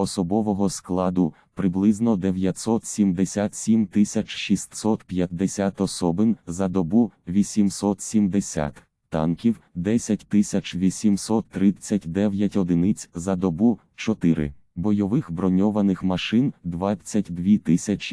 особового складу приблизно 977 650 особин за добу 870 танків 10 839 одиниць за добу 4 бойових броньованих машин 22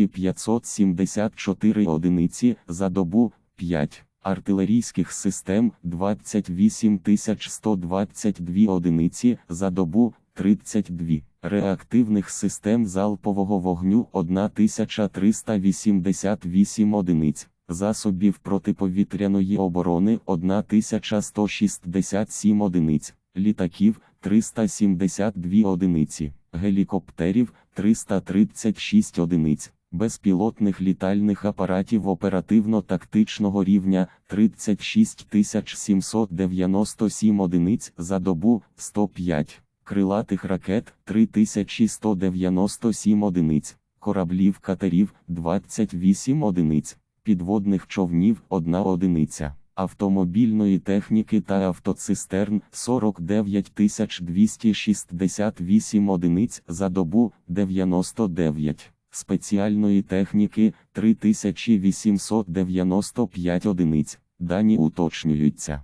574 одиниці за добу 5 артилерійських систем 28 122 одиниці за добу 32 реактивних систем залпового вогню 1388 одиниць засобів протиповітряної оборони 1167 одиниць, літаків 372 одиниці, гелікоптерів 336 одиниць, безпілотних літальних апаратів оперативно-тактичного рівня 36 797 одиниць за добу 105, крилатих ракет 3197 одиниць, кораблів катерів 28 одиниць підводних човнів 1 одиниця, автомобільної техніки та автоцистерн 49 268 одиниць за добу 99, спеціальної техніки 3895 одиниць. Дані уточнюються.